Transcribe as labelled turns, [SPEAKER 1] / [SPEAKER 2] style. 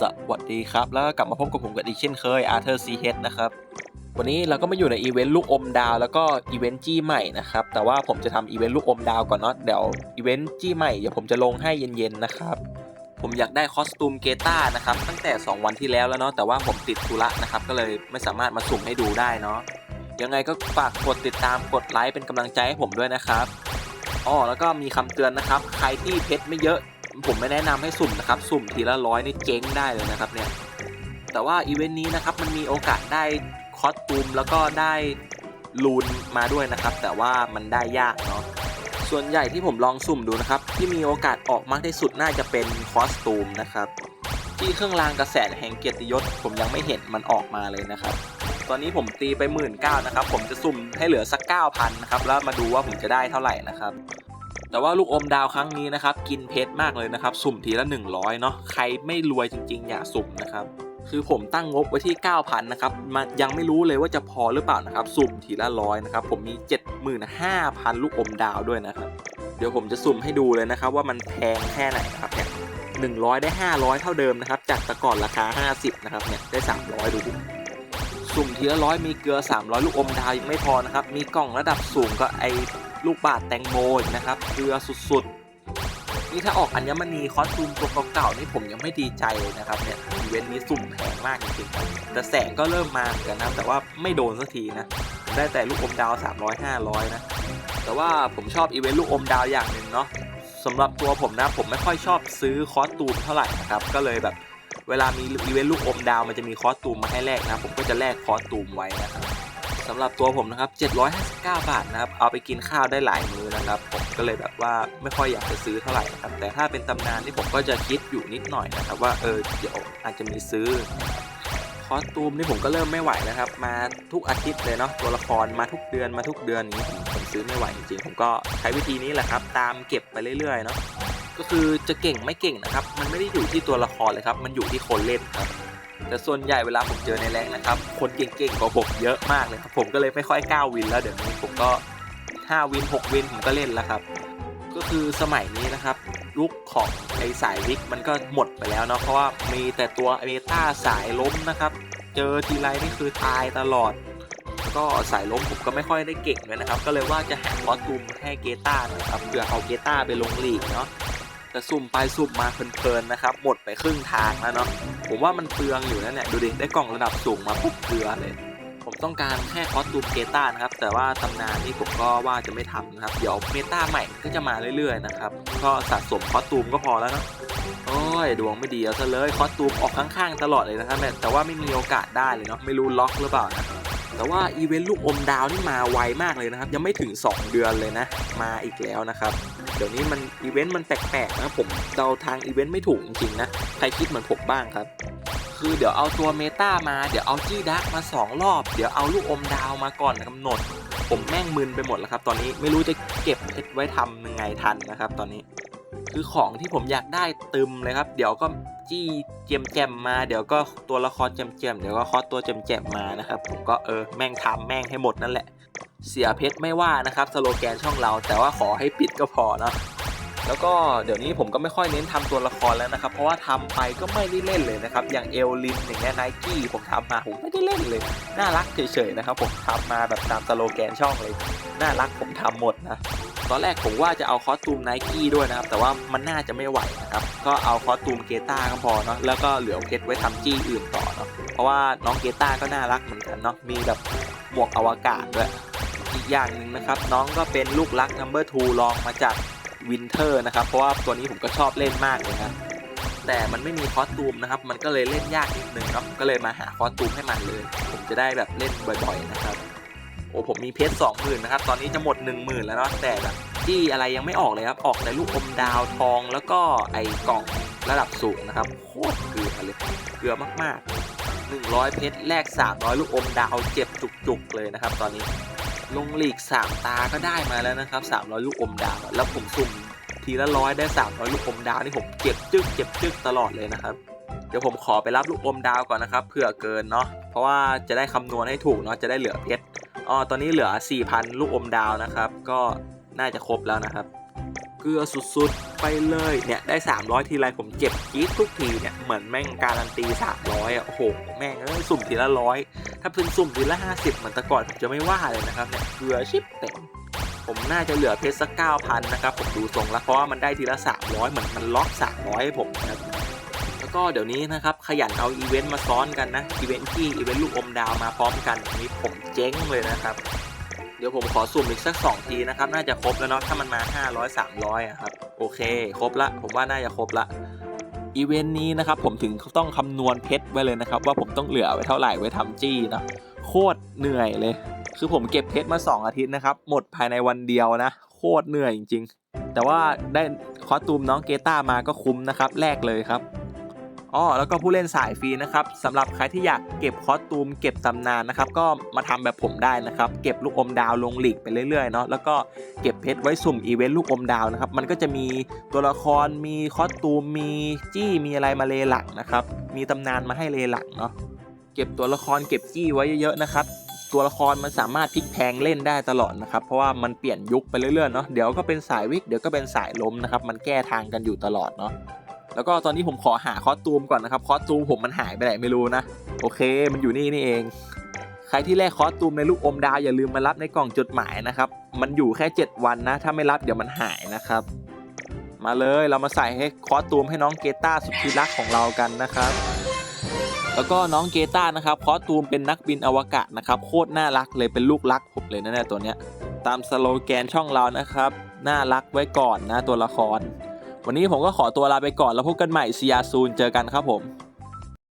[SPEAKER 1] สวัสดีครับ แล้วกลับมาพบกับผมกับอีกเช่นเคย Arthur C H นะครับ วันนี้เราก็มาอยู่ในอีเวนต์ลูกอมดาว แล้วก็อีเวนต์จี้ใหม่นะครับ แต่ว่าผมจะทำอีเวนต์ลูกอมดาวก่อนเนาะเดี๋ยวอีเวนต์จี้ใหม่เดี๋ยวผมจะลงให้เย็นๆนะครับผมอยากได้คอสตูมเกต้านะครับตั้งแต่ 2 วันที่แล้วแล้วเนาะแต่ว่าผมติดธุระนะครับก็เลยไม่สามารถมาสุ่มให้ดูได้เนาะยังไงก็ฝากกดติดตามกดไลค์เป็นกำลังใจให้ผมด้วยนะครับอ๋อแล้วก็มีคำเตือนนะครับ ใครที่เพชรไม่เยอะ ผมไม่แนะนำให้สุ่มนะครับ สุ่มทีละร้อยนี่เจ๊งได้เลยนะครับเนี่ย แต่ว่าอีเวนต์นี้นะครับมันมีโอกาสได้คอสตูมแล้วก็ได้ลูนมาด้วยนะครับ แต่ว่ามันได้ยากเนาะ ส่วนใหญ่ที่ผมลองสุ่มดูนะครับ ที่มีโอกาสออกมากที่สุดน่าจะเป็นคอสตูมนะครับ ที่เครื่องรางกระแสแห่งเกียรติยศผมยังไม่เห็นมันออกมาเลยนะครับ ตอนนี้ผมตีไปหมื่นเก้านะครับ ผมจะสุ่มให้เหลือสักเก้าพันนะครับแล้วมาดูว่าผมจะได้เท่าไหร่นะครับ แต่ว่าลูกอมดาวครั้งนี้นะครับ กินเพชรมากเลยนะครับ สุ่มทีละ 100 เนาะใครไม่รวยจริง ๆ อย่าสุ่มนะครับ คือผมตั้งงบไว้ที่ 9,000 นะครับมันยังไม่รู้เลยว่าจะพอหรือเปล่านะครับ สุ่มทีละร้อยนะครับ ผมมี 75,000 ลูกอมดาวด้วยนะครับ เดี๋ยวผมจะสุ่มให้ดูเลยนะครับ ว่ามันแพงแค่ไหนนะครับเนี่ย100 ได้ 500 เท่าเดิมนะครับ จากแต่ก่อนราคา 50 นะครับเนี่ยได้ 300 ดูดิสุ่มทีละร้อยมีเกลือ 300 ลูกอมดาวยังไม่พอนะครับ มีกล่องระดับสูงก็ไอ ลูกบาทแตงโมนะครับเกลือสุดๆ นี่ถ้าออกอัญมณีคอสตูมตัวเก่าๆนี่ผมยังไม่ดีใจเลยนะครับเนี่ยอีเวนต์นี้สุ่มแพงมากจริงๆแต่แสงก็เริ่มมาเหมือนกันนะแต่ว่าไม่โดนสักทีนะได้แต่ลูกอมดาว 300 500 นะ แต่ว่าผมชอบอีเวนต์ลูกอมดาวอย่างหนึ่งเนาะสำหรับตัวผมนะผมไม่ค่อยชอบซื้อคอสตูมเท่าไหร่นะครับก็เลยแบบเวลามีอีเวนต์ลูกอมดาวมันจะมีคอสตูมมาให้แลกนะ ผมก็จะแลกคอสตูมไว้นะครับ สำหรับตัวผมนะครับ 759 บาทนะครับ เอาไปกินข้าวได้หลายมื้อนะครับ ผมก็เลยแบบว่าไม่ค่อยอยากจะซื้อเท่าไหร่นะครับ แต่ถ้าเป็นตำนานที่ผมก็จะคิดอยู่นิดหน่อยนะครับว่าเออเดี๋ยวอาจจะมีซื้อคอสตูมนี่ผมก็เริ่มไม่ไหวนะครับ มาทุกอาทิตย์เลยเนาะตัวละครมาทุกเดือนมาทุกเดือนนี้ผมผมซื้อไม่ไหวจริงๆผมก็ใช้วิธีนี้แหละครับ ตามเก็บไปเรื่อยๆเนาะก็คือจะเก่งไม่เก่งนะครับ มันไม่ได้อยู่ที่ตัวละครเลยครับ มันอยู่ที่คนเล่นครับ แต่ส่วนใหญ่เวลาผมเจอในแรงนะครับ คนเก่งๆกว่าผมเยอะมากเลยครับ ผมก็เลยไม่ค่อยก้าวินแล้วเดี๋ยวนี้ผมก็ 5 วิน 6 วินผมก็เล่นแล้วครับ ก็คือสมัยนี้นะครับลุกของไอสายวิกมันก็หมดไปแล้วเนาะเพราะว่ามีแต่ตัวเมตาสายล้มนะครับ เจอทีไรนี่คือตายตลอดก็สายล้มผมก็ไม่ค่อยได้เก่งเลยนะครับ ก็เลยว่าจะหาคอสตูมให้เกต้าน่อยครับเพื่อเอาเกต้าไปลงลีกเนาะ แต่สุ่มไปสุ่มมาเพลินๆนะครับ หมดไปครึ่งทางแล้วเนาะผมว่ามันเปลืองอยู่นั่นแหละดูดิได้กล่องระดับสูงมาปุ๊บเกลือเลย ผมต้องการแค่คอสตูมเกต้านะครับ แต่ว่าตำนานนี่ผมก็ว่าจะไม่ทำนะครับ เดี๋ยวเมตาใหม่ก็จะมาเรื่อยๆนะครับก็สะสมคอสตูมก็พอแล้วเนาะโอ้ยดวงไม่ดีเอาซะเลยคอสตูมออกข้างๆตลอดเลยนะครับแต่ว่าไม่มีโอกาสได้เลยเนาะไม่รู้ล็อกหรือเปล่านะแต่ว่าอีเวนต์ลูกอมดาวนี่มาไวมากเลยนะครับ ยังไม่ถึง 2 เดือนเลยนะ มาอีกแล้วนะครับ เดี๋ยวนี้มันอีเวนต์มันแปลกๆนะผมเดาทางอีเวนต์ไม่ถูกจริงๆนะใครคิดเหมือนผมบ้างครับ คือเดี๋ยวเอาตัวเมตามาเดี๋ยวเอาจี้ดักมา 2 รอบ เดี๋ยวเอาลูกอมดาวมาก่อนกำหนด ผมแม่งมึนไปหมดแล้วครับ ตอนนี้ไม่รู้จะเก็บเพชรไว้ทำยังไงทันนะครับ ตอนนี้ คือของที่ผมอยากได้ตึมเลยครับ เดี๋ยวก็จี้เจมแจมมาเดี๋ยวก็ตัวละครเจมแจมเดี๋ยวก็คอสตัวเจมแจมมานะครับผมก็เออแม่งทำแม่งให้หมดนั่นแหละ เสียเพชรไม่ว่านะครับสโลแกนช่องเรา แต่ว่าขอให้ปิดก็พอเนาะแล้วก็เดี๋ยวนี้ผมก็ไม่ค่อยเน้นทำตัวละครแล้วนะครับ เพราะว่าทำไปก็ไม่ได้เล่นเลยนะครับ อย่างเอลลินอย่างเงี้ยไนกี้ผมทำมาผมไม่ได้เล่นเลย น่ารักเฉยๆนะครับ ผมทำมาแบบตามสโลแกนช่องเลย น่ารักผมทำหมดนะตอนแรกผมว่าจะเอาคอสตูมไนกี้ด้วยนะครับ แต่ว่ามันน่าจะไม่ไหวนะครับ ก็เอาคอสตูมเกต้าก็พอเนาะแล้วก็เหลือเพชรไว้ทำจี้อื่นต่อเนาะเพราะว่าน้องเกต้าก็น่ารักเหมือนกันเนาะมีแบบหมวกอวกาศด้วย อีกอย่างหนึ่งนะครับ น้องก็เป็นลูกรัก number two ลองมาจากวินเทอร์นะครับ เพราะว่าตัวนี้ผมก็ชอบเล่นมากเลยนะแต่มันไม่มีคอสตูมนะครับ มันก็เลยเล่นยากนิดนึงเนาะก็เลยมาหาคอสตูมให้มันเลย ผมจะได้แบบเล่นบ่อยๆนะครับโอ้ผมมีเพชรสองหมื่นนะครับ ตอนนี้จะหมดหนึ่งหมื่นแล้วเนาะแต่แบบที่อะไรยังไม่ออกเลยครับ ออกแต่ลูกอมดาวทองแล้วก็ไอ้กล่องระดับสูงนะครับโคตรเกลือเลยเกลือมากๆ 100 เพชรแลก300 ลูกอมดาวเจ็บจุกๆเลยนะครับ ตอนนี้ ลงหลีก3ตาก็ได้มาแล้วนะครับ300ลูกอมดาวแล้วผมสุ่มทีละร้อยได้300ลูกอมดาวนี่ผมเก็บจึ๊กเก็บจึ๊กตลอดเลยนะครับเดี๋ยวผมขอไปรับลูกอมดาวก่อนนะครับเผื่อเกินเนาะเพราะว่าจะได้คำนวณให้ถูกเนาะจะได้เหลือเพชรอ๋อตอนนี้เหลือ 4,000 ลูกอมดาวนะครับ ก็น่าจะครบแล้วนะครับ ลือสุดๆ ไปเลยเนี่ยได้ 300 ทีไรผมเจ็บจี๊ดทุกทีเนี่ยเหมือนแม่งการันตี 300อะโอ้โหแม่งเอ้ยสุ่มทีละร้อยถ้าเป็นสุ่มทีละ 50 เหมือนแต่ก่อนผมจะไม่ว่าเลยนะครับเนี่ยเกลือชิปเต็มผมน่าจะเหลือเพชรสัก9,000นนะครับ ผมดูทรงแล้วเพราะว่ามันได้ทีละ300เหมือนมันล็อก300ให้ผมนะครับแล้วก็เดี๋ยวนี้นะครับขยันเอาอีเวนต์มาซ้อนกันนะอีเวนต์ที่อีเวนต์ลูกอมดาวมาพร้อมกันอันนี้ผมเจ๊งเลยนะครับ เดี๋ยวผมขอสุ่มอีกสัก2ทีนะครับ น่าจะครบแล้วเนาะ ถ้ามันมา 500 300อะครับ โอเค ครบละ ผมว่าน่าจะครบละ อีเวนต์นี้นะครับ ผมถึงต้องคำนวณเพชรไว้เลยนะครับ ว่าผมต้องเหลือไว้เท่าไหร่ไว้ทำจี้เนาะ โคตรเหนื่อยเลย คือผมเก็บเพชรมา 2 อาทิตย์นะครับ หมดภายในวันเดียวนะ โคตรเหนื่อยจริง ๆ แต่ว่าได้คอสตูมน้องเกต้ามาก็คุ้มนะครับแลกเลยครับ อ๋อแล้วก็ผู้เล่นสายฟรีนะครับสำหรับใครที่อยากเก็บคอสตูม เก็บตำนานนะครับก็มาทำแบบผมได้นะครับเก็บลูกอมดาวลงหลีกไปเรื่อยๆเนาะแล้วก็เก็บเพชรไว้สุ่มอีเวนต์ลูกอมดาวนะครับมันก็จะมีตัวละครมีคอสตูมมีจี้มีอะไรมาเลหลังนะครับมีตำนานมาให้เลหลังเนาะเก็บตัวละครเก็บจี้ไว้เยอะๆนะครับตัวละครมันสามารถพลิกแพงเล่นได้ตลอดนะครับ เพราะว่ามันเปลี่ยนยุคไปเรื่อยๆเนาะเดี๋ยวก็เป็นสายวิกเดี๋ยวก็เป็นสายล้มนะครับ มันแก้ทางกันอยู่ตลอดเนาะ แล้วก็ตอนนี้ผมขอหาคอสตูมก่อนนะครับ คอสตูมผมมันหายไปไหนไม่รู้นะ โอเค มันอยู่นี่นี่เอง ใครที่แลกคอสตูมในลูกอมดาวอย่าลืมมารับในกล่องจดหมายนะครับ มันอยู่แค่ 7 วันนะ ถ้าไม่รับเดี๋ยวมันหายนะครับ มาเลยเรามาใส่ให้คอสตูมให้น้องเกต้าสุดที่รักของเรากันนะครับ แล้วก็น้องเกต้านะครับคอสตูมเป็นนักบินอวกาศนะครับ โคตรน่ารักเลยเป็นลูกรักผมเลยนะเนี่ยตัวเนี้ย ตามสโลแกนช่องเรานะครับ น่ารักไว้ก่อนนะตัวละคร วันนี้ผมก็ขอตัวลาไปก่อนแล้วพบกันใหม่ซียาซูนเจอกันครับผม